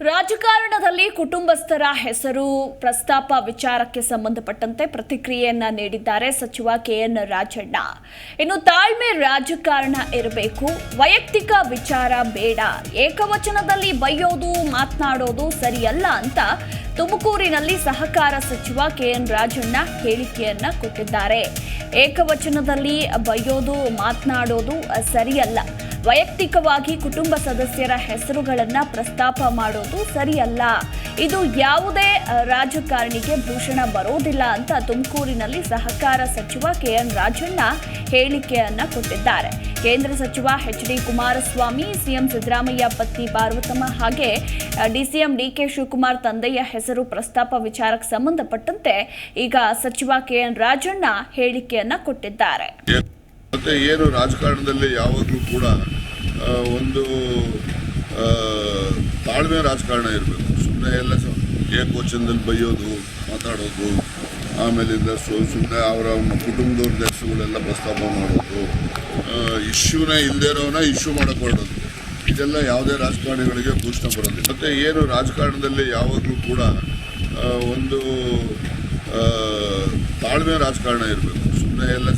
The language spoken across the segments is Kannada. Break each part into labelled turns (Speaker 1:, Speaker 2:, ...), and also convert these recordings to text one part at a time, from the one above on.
Speaker 1: ರಾಜಕಾರಣದಲ್ಲಿ ಕುಟುಂಬಸ್ಥರ ಹೆಸರು ಪ್ರಸ್ತಾಪ ವಿಚಾರಕ್ಕೆ ಸಂಬಂಧಪಟ್ಟಂತೆ ಪ್ರತಿಕ್ರಿಯೆಯನ್ನ ನೀಡಿದ್ದಾರೆ ಸಚಿವ ಕೆಎನ್ ರಾಜಣ್ಣ. ಇನ್ನು ತಾಳ್ಮೆ ರಾಜಕಾರಣ ಇರಬೇಕು, ವೈಯಕ್ತಿಕ ವಿಚಾರ ಬೇಡ, ಏಕವಚನದಲ್ಲಿ ಬೈಯೋದು, ಮಾತನಾಡೋದು ಸರಿಯಲ್ಲ ಅಂತ ತುಮಕೂರಿನಲ್ಲಿ ಸಹಕಾರ ಸಚಿವ ಕೆಎನ್ ರಾಜಣ್ಣ ಹೇಳಿಕೆಯನ್ನ ಕೊಟ್ಟಿದ್ದಾರೆ. ಏಕವಚನದಲ್ಲಿ ಬೈಯೋದು, ಮಾತನಾಡೋದು ಸರಿಯಲ್ಲ. ವೈಯಕ್ತಿಕವಾಗಿ ಕುಟುಂಬ ಸದಸ್ಯರ ಹೆಸರುಗಳನ್ನು ಪ್ರಸ್ತಾಪ ಮಾಡೋದು ಸರಿಯಲ್ಲ. ಇದು ಯಾವುದೇ ರಾಜಕಾರಣಿಗೆ ಭೂಷಣ ಬರೋದಿಲ್ಲ ಅಂತ ತುಮಕೂರಿನಲ್ಲಿ ಸಹಕಾರ ಸಚಿವ ಕೆ ಎನ್ ರಾಜಣ್ಣ ಹೇಳಿಕೆಯನ್ನು ಕೊಟ್ಟಿದ್ದಾರೆ. ಕೇಂದ್ರ ಸಚಿವ H D Kumaraswamy, CM Siddaramaiah, ಪತ್ನಿ ಪಾರ್ವತಮ್ಮ ಹಾಗೆ ಡಿಸಿಎಂ ಡಿಕೆ ಶಿವಕುಮಾರ್ ತಂದೆಯ ಹೆಸರು ಪ್ರಸ್ತಾಪ ವಿಚಾರಕ್ಕೆ ಸಂಬಂಧಪಟ್ಟಂತೆ ಈಗ ಸಚಿವ ಕೆ ಎನ್ ರಾಜಣ್ಣ ಹೇಳಿಕೆಯನ್ನ ಕೊಟ್ಟಿದ್ದಾರೆ.
Speaker 2: ಮತ್ತೆ ಏನು ರಾಜಕಾರಣದಲ್ಲಿ ಯಾವಾಗಲೂ ಕೂಡ ಒಂದು ತಾಳ್ಮೆ ರಾಜಕಾರಣ ಇರಬೇಕು. ಸುಮ್ಮನೆ ಎಲ್ಲ ಏಕವಚನದಲ್ಲಿ ಬೈಯೋದು, ಮಾತಾಡೋದು, ಆಮೇಲಿಂದ ಸೊ ಸುಮ್ಮನೆ ಅವರ ಕುಟುಂಬದವ್ರ ಹೆಸರುಗಳೆಲ್ಲ ಪ್ರಸ್ತಾಪ ಮಾಡೋದು ಇಶ್ಯೂನೇ ಇಲ್ಲದೇ ಇರೋನ ಇಶ್ಯೂ ಮಾಡಿಕೊಳ್ಳೋದು. ಇದೆಲ್ಲ ಯಾವುದೇ ರಾಜಕಾರಣಿಗಳಿಗೆ ಭೂಷಣ ಬರೋದು ಮತ್ತು ಏನು ರಾಜಕಾರಣದಲ್ಲಿ ಯಾವಾಗಲೂ ಕೂಡ ಒಂದು ತಾಳ್ಮೆ ರಾಜಕಾರಣ ಇರಬೇಕು. ಸುಮ್ಮನೆ ಎಲ್ಲ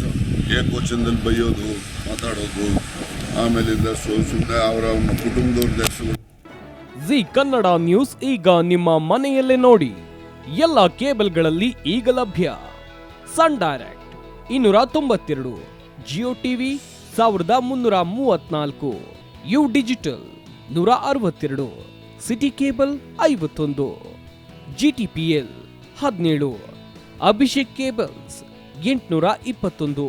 Speaker 2: ಏಕವಚನದಲ್ಲಿ ಬೈಯೋದು, ಮಾತಾಡೋದು, ಆಮೇಲಿಂದ ಸುಮ್ಮನೆ ಅವರ ಕುಟುಂಬದವ್ರ
Speaker 3: ಜಿ ಕನ್ನಡ ನ್ಯೂಸ್ ಈಗ ನಿಮ್ಮ ಮನೆಯಲ್ಲೇ ನೋಡಿ. ಎಲ್ಲ ಕೇಬಲ್ಗಳಲ್ಲಿ ಈಗ ಲಭ್ಯ. ಸನ್ ಡೈರೆಕ್ಟ್ ಇನ್ನೂರ ತೊಂಬತ್ತೆರಡು, ಜಿಯೋ ಟಿವಿ ಸಾವಿರದ ಮುನ್ನೂರ ಮೂವತ್ನಾಲ್ಕು, ಯು ಡಿಜಿಟಲ್ ನೂರ ಅರವತ್ತೆರಡು, ಸಿಟಿ ಕೇಬಲ್ ಐವತ್ತೊಂದು ಜಿ ಟಿ ಪಿ ಎಲ್ ಹದಿನೇಳು, ಅಭಿಷೇಕ್ ಕೇಬಲ್ಸ್ ಎಂಟುನೂರ ಇಪ್ಪತ್ತೊಂದು.